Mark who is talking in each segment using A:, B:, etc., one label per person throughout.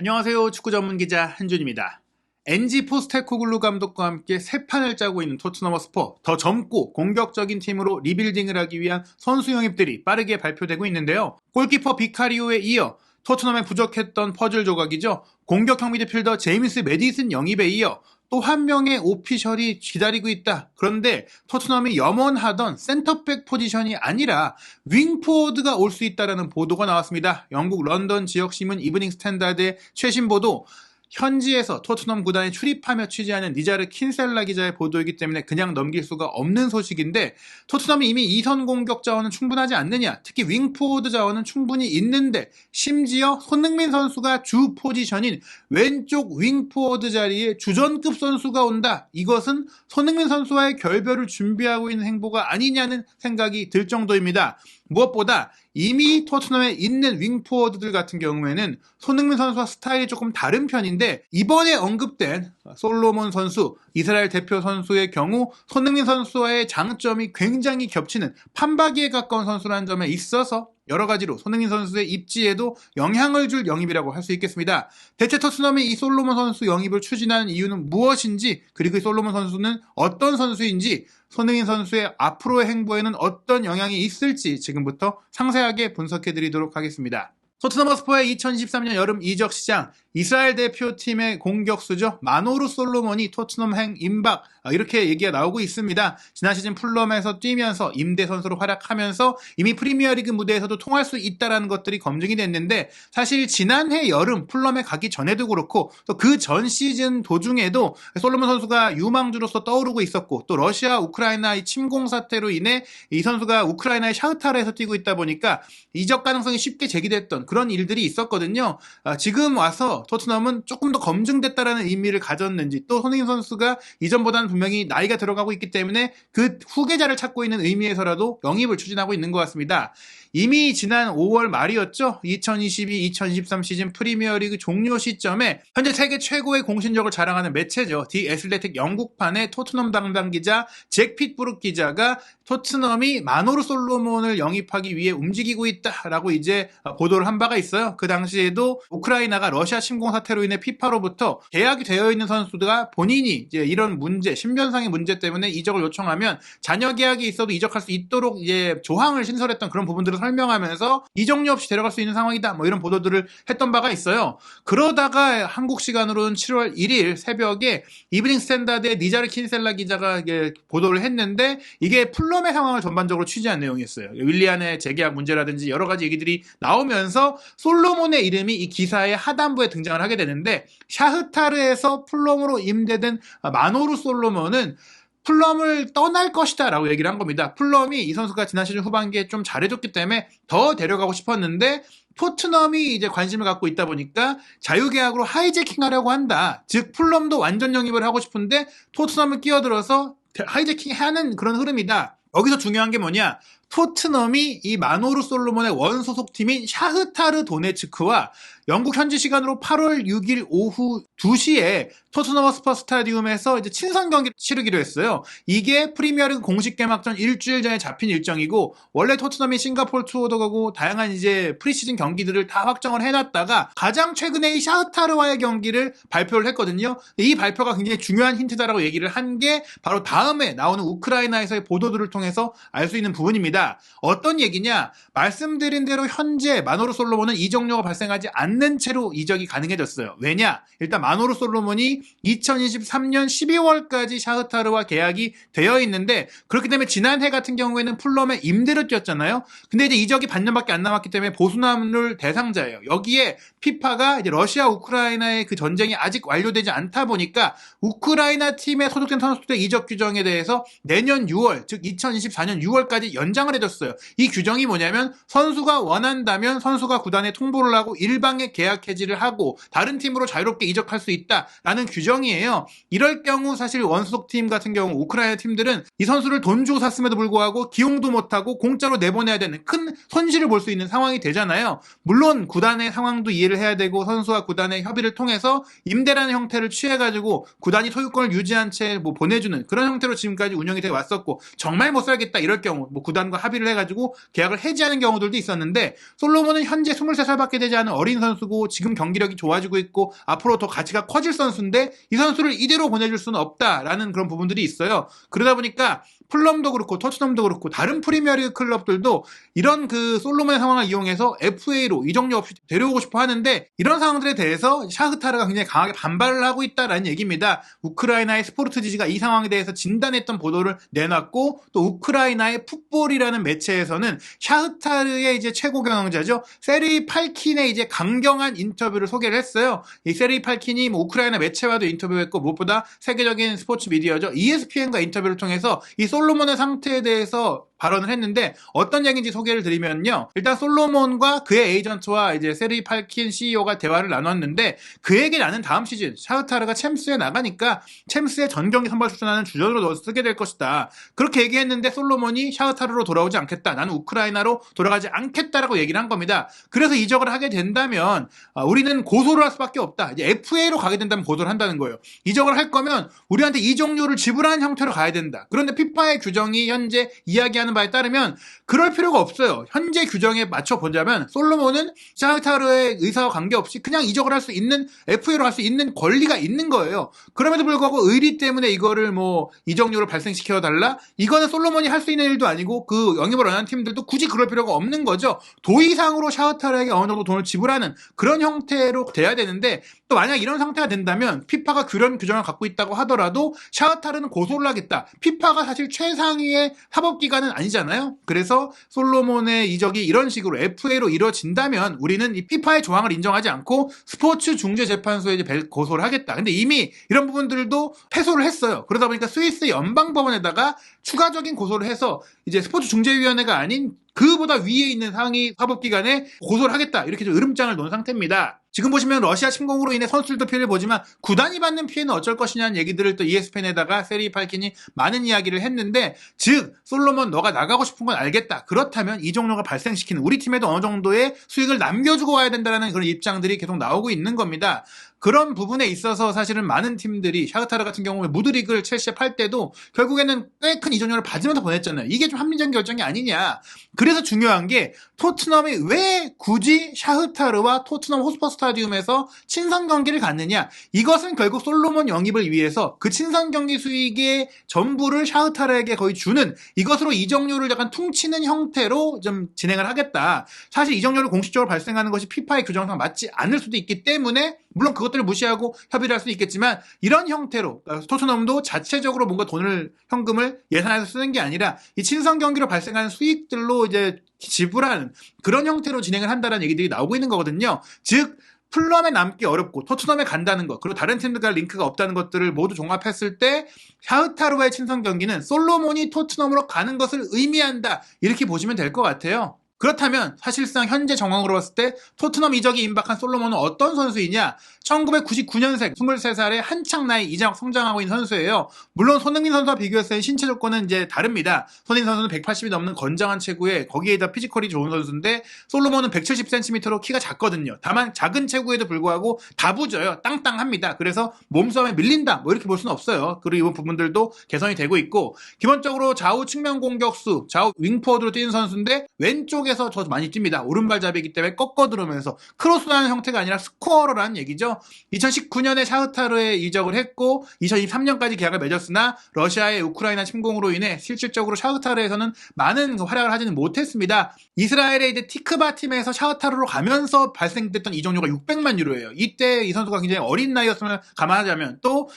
A: 안녕하세요. 축구 전문 기자 한준입니다. NG 포스테코글루 감독과 함께 새 판을 짜고 있는 토트넘 스포 더 젊고 공격적인 팀으로 리빌딩을 하기 위한 선수 영입들이 빠르게 발표되고 있는데요. 골키퍼 비카리오에 이어 토트넘에 부족했던 퍼즐 조각이죠. 공격형 미드필더 제임스 메디슨 영입에 이어 또 한 명의 오피셜이 기다리고 있다. 그런데 토트넘이 염원하던 센터백 포지션이 아니라 윙포워드가 올 수 있다라는 보도가 나왔습니다. 영국 런던 지역 신문 이브닝 스탠다드의 최신 보도 현지에서 토트넘 구단에 출입하며 취재하는 니자르 킨셀라 기자의 보도이기 때문에 그냥 넘길 수가 없는 소식인데 토트넘이 이미 이선 공격 자원은 충분하지 않느냐 특히 윙포워드 자원은 충분히 있는데 심지어 손흥민 선수가 주 포지션인 왼쪽 윙포워드 자리에 주전급 선수가 온다. 이것은 손흥민 선수와의 결별을 준비하고 있는 행보가 아니냐는 생각이 들 정도입니다 무엇보다 이미 토트넘에 있는 윙포워드들 같은 경우에는 손흥민 선수와 스타일이 조금 다른 편인데 이번에 언급된 솔로몬 선수, 이스라엘 대표 선수의 경우 손흥민 선수와의 장점이 굉장히 겹치는 판박이에 가까운 선수라는 점에 있어서 여러 가지로 손흥민 선수의 입지에도 영향을 줄 영입이라고 할 수 있겠습니다. 대체 토트넘이 이 솔로몬 선수 영입을 추진하는 이유는 무엇인지 그리고 이 솔로몬 선수는 어떤 선수인지 손흥민 선수의 앞으로의 행보에는 어떤 영향이 있을지 지금부터 상세하게 분석해 드리도록 하겠습니다. 토트넘 허스퍼의 2023년 여름 이적 시장 이스라엘 대표팀의 공격수죠 마노루 솔로몬이 토트넘행 임박 아, 이렇게 얘기가 나오고 있습니다. 지난 시즌 풀럼에서 뛰면서 임대 선수로 활약하면서 이미 프리미어리그 무대에서도 통할 수 있다라는 것들이 검증이 됐는데 사실 지난해 여름 풀럼에 가기 전에도 그렇고 또 그 전 시즌 도중에도 솔로몬 선수가 유망주로서 떠오르고 있었고 또 러시아 우크라이나 의 침공 사태로 인해 이 선수가 우크라이나의 샤흐타르에서 뛰고 있다 보니까 이적 가능성이 쉽게 제기됐던 그런 일들이 있었거든요. 아, 지금 와서 토트넘은 조금 더 검증됐다라는 의미를 가졌는지 또 손흥민 선수가 이전보다는 분명히 나이가 들어가고 있기 때문에 그 후계자를 찾고 있는 의미에서라도 영입을 추진하고 있는 것 같습니다. 이미 지난 5월 말이었죠. 2022-2023 시즌 프리미어리그 종료 시점에 현재 세계 최고의 공신력을 자랑하는 매체죠. 디 애슬레틱 영국판의 토트넘 담당 기자 잭 핏브룩 기자가 토트넘이 마노르 솔로몬을 영입하기 위해 움직이고 있다라고 이제 보도를 한 바가 있어요. 그 당시에도 우크라이나가 러시아 침공 사태로 인해 피파로부터 계약이 되어 있는 선수가 본인이 이제 이런 문제, 신변상의 문제 때문에 이적을 요청하면 잔여 계약이 있어도 이적할 수 있도록 이제 조항을 신설했던 그런 부분들을 설명하면서 이적료 없이 데려갈 수 있는 상황이다. 뭐 이런 보도들을 했던 바가 있어요. 그러다가 한국 시간으로는 7월 1일 새벽에 이브닝 스탠다드의 니자르 킨셀라 기자가 보도를 했는데 이게 플럼의 상황을 전반적으로 취재한 내용이었어요. 윌리안의 재계약 문제라든지 여러 가지 얘기들이 나오면서 솔로몬의 이름이 이 기사의 하단부에 등장을 하게 되는데 샤흐타르에서 플럼으로 임대된 마노루 솔로몬은 플럼을 떠날 것이다 라고 얘기를 한 겁니다. 플럼이 이 선수가 지난 시즌 후반기에 좀 잘해줬기 때문에 더 데려가고 싶었는데 토트넘이 이제 관심을 갖고 있다 보니까 자유계약으로 하이제킹 하려고 한다. 즉 플럼도 완전 영입을 하고 싶은데 토트넘을 끼어들어서 하이제킹 하는 그런 흐름이다. 여기서 중요한 게 뭐냐? 토트넘이 이 마노르 솔로몬의 원소속 팀인 샤흐타르 도네츠크와 영국 현지 시간으로 8월 6일 오후 2시에 토트넘 허스퍼 스타디움에서 이제 친선 경기를 치르기로 했어요. 이게 프리미어리그 공식 개막전 일주일 전에 잡힌 일정이고 원래 토트넘이 싱가포르 투어도 가고 다양한 이제 프리시즌 경기들을 다 확정을 해놨다가 가장 최근에 이 샤흐타르와의 경기를 발표를 했거든요. 이 발표가 굉장히 중요한 힌트다라고 얘기를 한 게 바로 다음에 나오는 우크라이나에서의 보도들을 통해서 알 수 있는 부분입니다. 어떤 얘기냐? 말씀드린 대로 현재 마노르 솔로몬은 이적료가 발생하지 않는 채로 이적이 가능해졌어요. 왜냐? 일단 마노르 솔로몬이 2023년 12월까지 샤흐타르와 계약이 되어 있는데 그렇기 때문에 지난해 같은 경우에는 풀럼에 임대로 뛰었잖아요. 근데 이제 이적이 반년밖에 안 남았기 때문에 보수남률 대상자예요. 여기에 피파가 이제 러시아 우크라이나의 그 전쟁이 아직 완료되지 않다 보니까 우크라이나 팀에 소속된 선수들의 이적 규정에 대해서 내년 6월 즉 2024년 6월까지 연장 을 해줬어요. 이 규정이 뭐냐면 선수가 원한다면 선수가 구단에 통보를 하고 일방의 계약 해지를 하고 다른 팀으로 자유롭게 이적할 수 있다라는 규정이에요. 이럴 경우 사실 원소속 팀 같은 경우 우크라이나 팀들은 이 선수를 돈 주고 샀음에도 불구하고 기용도 못하고 공짜로 내보내야 되는 큰 손실을 볼 수 있는 상황이 되잖아요. 물론 구단의 상황도 이해를 해야 되고 선수와 구단의 협의를 통해서 임대라는 형태를 취해가지고 구단이 소유권을 유지한 채 뭐 보내주는 그런 형태로 지금까지 운영이 돼 왔었고 정말 못 살겠다 이럴 경우 뭐 구단과 합의를 해가지고 계약을 해지하는 경우들도 있었는데 솔로몬은 현재 23살밖에 되지 않은 어린 선수고 지금 경기력이 좋아지고 있고 앞으로 더 가치가 커질 선수인데 이 선수를 이대로 보내줄 수는 없다라는 그런 부분들이 있어요. 그러다 보니까 플럼도 그렇고 터치넘도 그렇고 다른 프리미어리그 클럽들도 이런 그 솔로몬의 상황을 이용해서 FA로 이적료 없이 데려오고 싶어 하는데 이런 상황들에 대해서 샤흐타르가 굉장히 강하게 반발을 하고 있다라는 얘기입니다. 우크라이나의 스포르트 지지가 이 상황에 대해서 진단했던 보도를 내놨고 또 우크라이나의 풋볼이라는 매체에서는 샤흐타르의 이제 최고 경영자죠. 세리 팔킨의 이제 강경한 인터뷰를 소개를 했어요. 이 세리 팔킨이 뭐 우크라이나 매체와도 인터뷰했고 무엇보다 세계적인 스포츠 미디어죠. ESPN과 인터뷰를 통해서 이 솔로몬의 상태에 대해서 발언을 했는데 어떤 얘기인지 소개를 드리면요. 일단 솔로몬과 그의 에이전트와 이제 세리 팔킨 CEO가 대화를 나눴는데 그에게 나는 다음 시즌 샤흐타르가 챔스에 나가니까 챔스의 전 경기 선발 출전하는 주전으로 너 쓰게 될 것이다. 그렇게 얘기했는데 솔로몬이 샤흐타르로 돌아오지 않겠다. 나는 우크라이나로 돌아가지 않겠다라고 얘기를 한 겁니다. 그래서 이적을 하게 된다면 아, 우리는 고소를 할 수밖에 없다. 이제 FA로 가게 된다면 고소를 한다는 거예요. 이적을 할 거면 우리한테 이적료를 지불하는 형태로 가야 된다. 그런데 피파의 규정이 현재 이야기하는 바에 따르면 그럴 필요가 없어요. 현재 규정에 맞춰 보자면 솔로몬은 샤흐타르의 의사와 관계없이 그냥 이적을 할 수 있는 FA로 할 수 있는 권리가 있는 거예요. 그럼에도 불구하고 의리 때문에 이거를 뭐 이적료를 발생시켜 달라? 이거는 솔로몬이 할 수 있는 일도 아니고 그 영입을 원하는 팀들도 굳이 그럴 필요가 없는 거죠. 도의상으로 샤흐타르에게 어느 정도 돈을 지불하는 그런 형태로 돼야 되는데 또 만약 이런 상태가 된다면 피파가 그런 규정을 갖고 있다고 하더라도 샤흐타르는 고소를 하겠다. 피파가 사실 최상위의 사법기관은 아니잖아요. 그래서 솔로몬의 이적이 이런 식으로 FA로 이루어진다면 우리는 이 피파의 조항을 인정하지 않고 스포츠 중재 재판소에 고소를 하겠다. 근데 이미 이런 부분들도 패소를 했어요. 그러다 보니까 스위스 연방 법원에다가 추가적인 고소를 해서 이제 스포츠 중재위원회가 아닌 그보다 위에 있는 상위 사법기관에 고소를 하겠다. 이렇게 좀 으름장을 놓은 상태입니다. 지금 보시면 러시아 침공으로 인해 선수들도 피해를 보지만 구단이 받는 피해는 어쩔 것이냐는 얘기들을 또 ESPN에다가 세리 팔킨이 많은 이야기를 했는데 즉 솔로몬 너가 나가고 싶은 건 알겠다. 그렇다면 이 종료가 발생시키는 우리 팀에도 어느 정도의 수익을 남겨주고 와야 된다는 그런 입장들이 계속 나오고 있는 겁니다. 그런 부분에 있어서 사실은 많은 팀들이 샤흐타르 같은 경우에 무드리그를 첼시에 팔 때도 결국에는 꽤 큰 이적료를 받으면서 보냈잖아요. 이게 좀 합리적인 결정이 아니냐. 그래서 중요한 게 토트넘이 왜 굳이 샤흐타르와 토트넘 호스퍼 스타디움에서 친선 경기를 갖느냐. 이것은 결국 솔로몬 영입을 위해서 그 친선 경기 수익의 전부를 샤흐타르에게 거의 주는 이것으로 이적료를 약간 퉁치는 형태로 좀 진행을 하겠다. 사실 이적료를 공식적으로 발생하는 것이 피파의 규정상 맞지 않을 수도 있기 때문에 물론 그것 들을 무시하고 협의를 할 수는 있겠지만 이런 형태로 그러니까 토트넘도 자체적으로 뭔가 돈을 현금을 예산해서 쓰는 게 아니라 이 친선 경기로 발생하는 수익들로 이제 지불하는 그런 형태로 진행을 한다는 얘기들이 나오고 있는 거거든요. 즉 플럼에 남기 어렵고 토트넘에 간다는 것 그리고 다른 팀들과 링크가 없다는 것들을 모두 종합했을 때 샤흐타르와의 친선 경기는 솔로몬이 토트넘으로 가는 것을 의미한다 이렇게 보시면 될 것 같아요. 그렇다면 사실상 현재 정황으로 봤을 때 토트넘 이적이 임박한 솔로몬은 어떤 선수이냐? 1999년생 23살의 한창 나이 이제 성장하고 있는 선수예요. 물론 손흥민 선수와 비교했을 때 신체 조건은 이제 다릅니다. 손흥민 선수는 180이 넘는 건장한 체구에 거기에다 피지컬이 좋은 선수인데 솔로몬은 170cm로 키가 작거든요. 다만 작은 체구에도 불구하고 다부져요. 땅땅합니다. 그래서 몸싸움에 밀린다. 뭐 이렇게 볼 수는 없어요. 그리고 이번 부분들도 개선이 되고 있고 기본적으로 좌우 측면 공격수, 좌우 윙포워드로 뛰는 선수인데 왼쪽에 서 저 많이 뜁니다. 오른발잡이기 때문에 꺾어 들어오면서 크로스라는 형태가 아니라 스코어러라는 얘기죠. 2019년에 샤흐타르에 이적을 했고 2023년까지 계약을 맺었으나 러시아의 우크라이나 침공으로 인해 실질적으로 샤흐타르에서는 많은 그 활약을 하지는 못했습니다. 이스라엘의 이제 티크바 팀에서 샤흐타르로 가면서 발생됐던 이적료가 600만 유로예요. 이때 이 선수가 굉장히 어린 나이였음을 감안하자면 또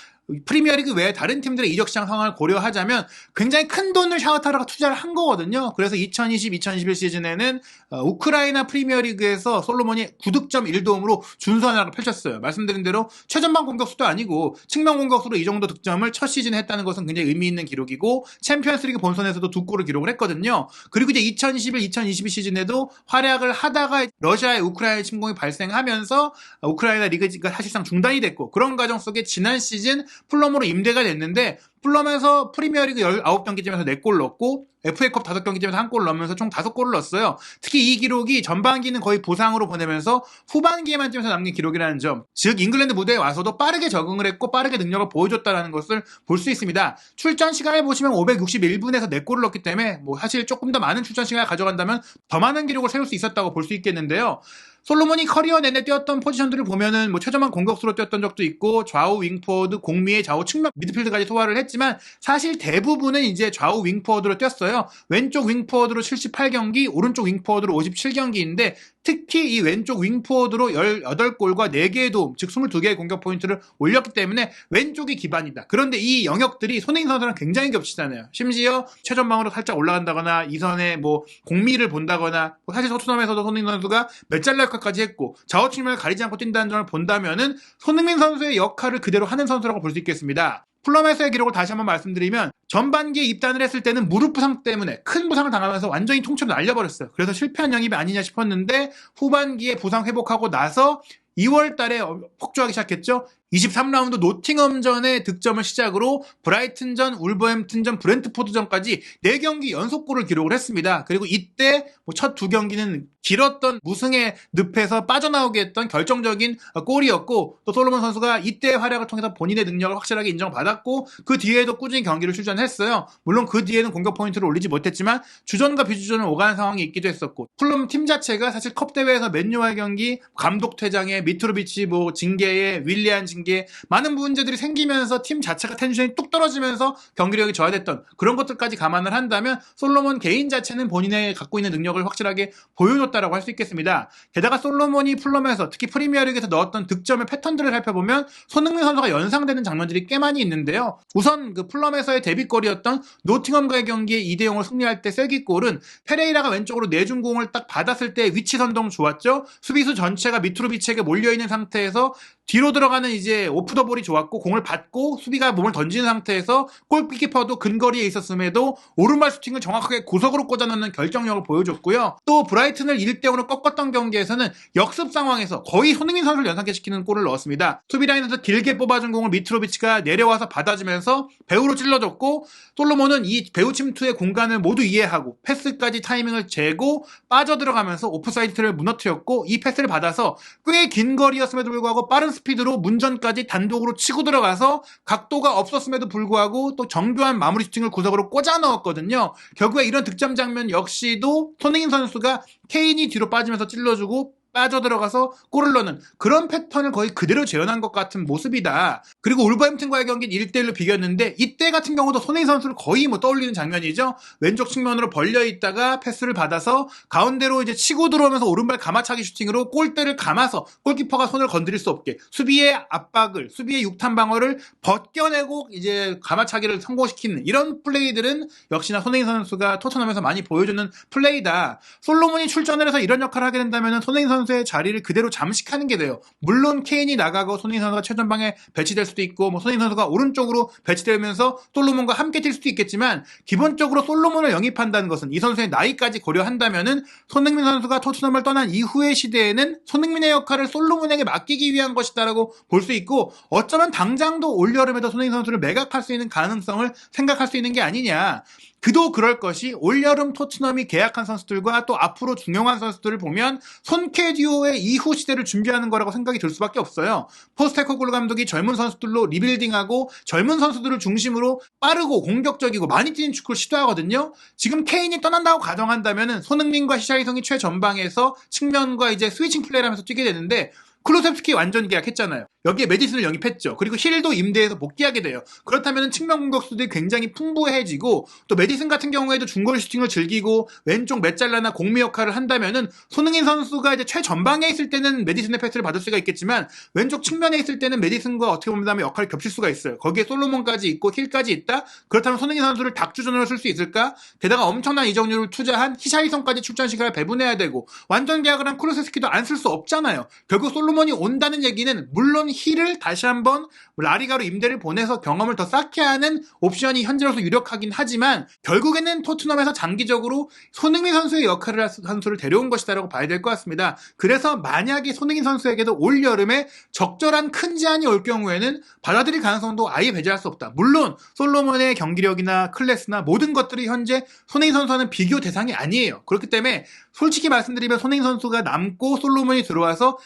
A: 프리미어리그 외에 다른 팀들의 이적 시장 상황을 고려하자면 굉장히 큰 돈을 샤흐타르가 투자를 한 거거든요. 그래서 2020-2021 시즌에는 어, 우크라이나 프리미어리그에서 솔로몬이 9득점 1도움으로 준수하나를 펼쳤어요. 말씀드린 대로 최전방 공격수도 아니고 측면 공격수로 이 정도 득점을 첫 시즌에 했다는 것은 굉장히 의미 있는 기록이고 챔피언스리그 본선에서도 두 골을 기록을 했거든요. 그리고 이제 2021-2022 시즌에도 활약을 하다가 러시아의 우크라이나 침공이 발생하면서 어, 우크라이나 리그가 사실상 중단이 됐고 그런 과정 속에 지난 시즌 플럼으로 임대가 됐는데 플럼에서 프리미어리그 19경기점에서 4골 넣었고 FA컵 5경기점에서 1골 넣으면서 총 5골을 넣었어요. 특히 이 기록이 전반기는 거의 부상으로 보내면서 후반기에만 점에서 남긴 기록이라는 점. 즉 잉글랜드 무대에 와서도 빠르게 적응을 했고 빠르게 능력을 보여줬다는 것을 볼 수 있습니다. 출전 시간을 보시면 561분에서 4골을 넣었기 때문에 뭐 사실 조금 더 많은 출전 시간을 가져간다면 더 많은 기록을 세울 수 있었다고 볼 수 있겠는데요. 솔로몬이 커리어 내내 뛰었던 포지션들을 보면은 뭐 최저만 공격수로 뛰었던 적도 있고 좌우 윙포워드, 공미의 좌우 측면 미드필드까지 소화를 했 지만 사실 대부분은 이제 좌우 윙포워드로 뛰었어요. 왼쪽 윙포워드로 78경기, 오른쪽 윙포워드로 57경기인데 특히 이 왼쪽 윙포워드로 18골과 4개의 도움, 즉 22개의 공격 포인트를 올렸기 때문에 왼쪽이 기반이다. 그런데 이 영역들이 손흥민 선수랑 굉장히 겹치잖아요. 심지어 최전방으로 살짝 올라간다거나 이선에 뭐 공미를 본다거나 뭐 사실 토트넘에서도 손흥민 선수가 몇잘날까지 했고 좌우 측면을 가리지 않고 뛴다는 점을 본다면은 손흥민 선수의 역할을 그대로 하는 선수라고 볼 수 있겠습니다. 플럼에서의 기록을 다시 한번 말씀드리면 전반기에 입단을 했을 때는 무릎 부상 때문에 큰 부상을 당하면서 완전히 통째로 날려버렸어요. 그래서 실패한 영입이 아니냐 싶었는데 후반기에 부상 회복하고 나서 2월 달에 폭주하기 시작했죠. 23라운드 노팅엄전의 득점을 시작으로 브라이튼전, 울버햄튼전, 브렌트포드전까지 4경기 연속골을 기록을 했습니다. 그리고 이때 뭐첫두 경기는 길었던 무승의 늪에서 빠져나오게 했던 결정적인 골이었고 또 솔로몬 선수가 이때의 활약을 통해서 본인의 능력을 확실하게 인정받았고 그 뒤에도 꾸준히 경기를 출전했어요. 물론 그 뒤에는 공격 포인트를 올리지 못했지만 주전과 비주전을 오가는 상황이 있기도 했었고 플럼 팀 자체가 사실 컵 대회에서 맨유와의 경기 감독 퇴장에 미트로비치 뭐 징계에 윌리안 징계 많은 문제들이 생기면서 팀 자체가 텐션이 뚝 떨어지면서 경기력이 저하됐던 그런 것들까지 감안을 한다면 솔로몬 개인 자체는 본인의 갖고 있는 능력을 확실하게 보여줬다라고 할 수 있겠습니다. 게다가 솔로몬이 플럼에서 특히 프리미어리그에서 넣었던 득점의 패턴들을 살펴보면 손흥민 선수가 연상되는 장면들이 꽤 많이 있는데요. 우선 그 플럼에서의 데뷔골이었던 노팅엄과의 경기에 2대 0을 승리할 때 쐐기골은 페레이라가 왼쪽으로 내준 공을 딱 받았을 때 위치 선동 좋았죠. 수비수 전체가 미트로비치에게 몰려 있는 상태에서 뒤로 들어가는 이제 오프 더 볼이 좋았고 공을 받고 수비가 몸을 던지는 상태에서 골키퍼도 근거리에 있었음에도 오른발 슈팅을 정확하게 구석으로 꽂아넣는 결정력을 보여줬고요. 또 브라이튼을 1대5로 꺾었던 경기에서는 역습 상황에서 거의 손흥민 선수를 연상케 시키는 골을 넣었습니다. 수비 라인에서 길게 뽑아준 공을 미트로비치가 내려와서 받아주면서 배우로 찔러줬고 솔로몬은 이 배우 침투의 공간을 모두 이해하고 패스까지 타이밍을 재고 빠져 들어가면서 오프사이드를 무너뜨렸고 이 패스를 받아서 꽤 긴 거리였음에도 불구하고 빠른 스피드로 문전 까지 단독으로 치고 들어가서 각도가 없었음에도 불구하고 또 정교한 마무리 슈팅을 구석으로 꽂아 넣었거든요. 결국에 이런 득점 장면 역시도 손흥민 선수가 케인이 뒤로 빠지면서 찔러주고 빠져들어가서 골을 넣는 그런 패턴을 거의 그대로 재현한 것 같은 모습이다. 그리고 울버햄튼과의 경기는 1대1로 비겼는데 이때 같은 경우도 손흥민 선수를 거의 뭐 떠올리는 장면이죠. 왼쪽 측면으로 벌려 있다가 패스를 받아서 가운데로 이제 치고 들어오면서 오른발 가마차기 슈팅으로 골대를 감아서 골키퍼가 손을 건드릴 수 없게 수비의 압박을 수비의 육탄 방어를 벗겨내고 이제 가마차기를 성공시키는 이런 플레이들은 역시나 손흥민 선수가 토트넘에서 많이 보여주는 플레이다. 솔로몬이 출전을 해서 이런 역할을 하게 된다면 손흥민 선수 선수의 자리를 그대로 잠식하는 게 돼요. 물론 케인이 나가고 손흥민 선수가 최전방에 배치될 수도 있고 뭐 손흥민 선수가 오른쪽으로 배치되면서 솔로몬과 함께 뛸 수도 있겠지만 기본적으로 솔로몬을 영입한다는 것은 이 선수의 나이까지 고려한다면은 손흥민 선수가 토트넘을 떠난 이후의 시대에는 손흥민의 역할을 솔로몬에게 맡기기 위한 것이다라고 볼 수 있고 어쩌면 당장도 올여름에도 손흥민 선수를 매각할 수 있는 가능성을 생각할 수 있는 게 아니냐. 그도 그럴 것이 올여름 토트넘이 계약한 선수들과 또 앞으로 중용한 선수들을 보면 손케듀오의 이후 시대를 준비하는 거라고 생각이 들 수밖에 없어요. 포스테코글루 감독이 젊은 선수들로 리빌딩하고 젊은 선수들을 중심으로 빠르고 공격적이고 많이 뛰는 축구를 시도하거든요. 지금 케인이 떠난다고 가정한다면 손흥민과 시샤이성이 최전방에서 측면과 이제 스위칭 플레이를 하면서 뛰게 되는데 클로셉스키 완전 계약했잖아요. 여기에 메디슨을 영입했죠. 그리고 힐도 임대해서 복귀하게 돼요. 그렇다면 측면 공격수들이 굉장히 풍부해지고 또 메디슨 같은 경우에도 중거리 슈팅을 즐기고 왼쪽 메잘라나 공미 역할을 한다면은 손흥민 선수가 이제 최전방에 있을 때는 메디슨의 패스를 받을 수가 있겠지만 왼쪽 측면에 있을 때는 메디슨과 어떻게 보면 역할이 겹칠 수가 있어요. 거기에 솔로몬까지 있고 힐까지 있다. 그렇다면 손흥민 선수를 닥주전으로 쓸 수 있을까? 게다가 엄청난 이적료를 투자한 히샤이성까지 출전 시간을 배분해야 되고 완전 계약을 한 쿠르세스키도 안 쓸 수 없잖아요. 결국 솔로 몬이 온다는 얘기는 물론 힐을 다시 한번 라리가로 임대를 보내서 경험을 더 쌓게 하는 옵션이 현재로서 유력하긴 하지만 결국에는 토트넘에서 장기적으로 손흥민 선수의 역할을 할 선수를 데려온 것이다라고 봐야 될 것 같습니다. 그래서 만약에 손흥민 선수에게도 올 여름에 적절한 큰 제한이 올 경우에는 받아들일 가능성도 아예 배제할 수 없다. 물론 솔로몬의 경기력이나 클래스나 모든 것들이 현재 손흥민 선수와는 비교 대상이 아니에요. 그렇기 때문에 솔직히 말씀드리면 손흥민 선수가 남고 솔로몬이 들어와서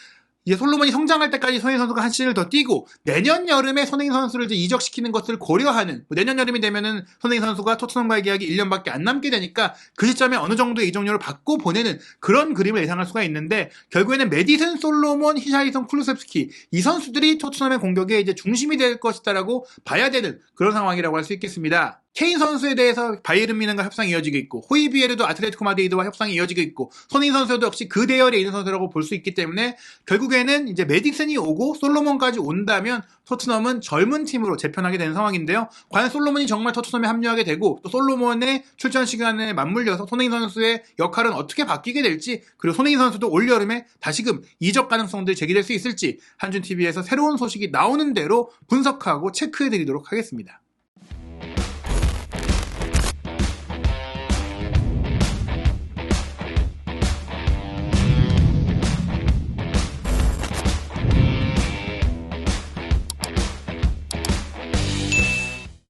A: 이제 솔로몬이 성장할 때까지 손흥민 선수가 한 시즌을 더 뛰고 내년 여름에 손흥민 선수를 이제 이적시키는 것을 고려하는 뭐 내년 여름이 되면은 손흥민 선수가 토트넘과의 계약이 1년밖에 안 남게 되니까 그 시점에 어느 정도의 이적료를 받고 보내는 그런 그림을 예상할 수가 있는데 결국에는 메디슨, 솔로몬, 히샤이성, 쿨루셉스키 이 선수들이 토트넘의 공격의 이제 중심이 될 것이다라고 봐야 되는 그런 상황이라고 할 수 있겠습니다. 케인 선수에 대해서 바이에른 미넨과 협상이 이어지고 있고 호이비에르도 아틀레티코 마드리드와 협상이 이어지고 있고 손흥민 선수도 역시 그 대열에 있는 선수라고 볼 수 있기 때문에 결국에는 이제 메딕슨이 오고 솔로몬까지 온다면 토트넘은 젊은 팀으로 재편하게 되는 상황인데요. 과연 솔로몬이 정말 토트넘에 합류하게 되고 또 솔로몬의 출전 시간에 맞물려서 손흥민 선수의 역할은 어떻게 바뀌게 될지 그리고 손흥민 선수도 올 여름에 다시금 이적 가능성들이 제기될 수 있을지 한준 TV에서 새로운 소식이 나오는 대로 분석하고 체크해 드리도록 하겠습니다.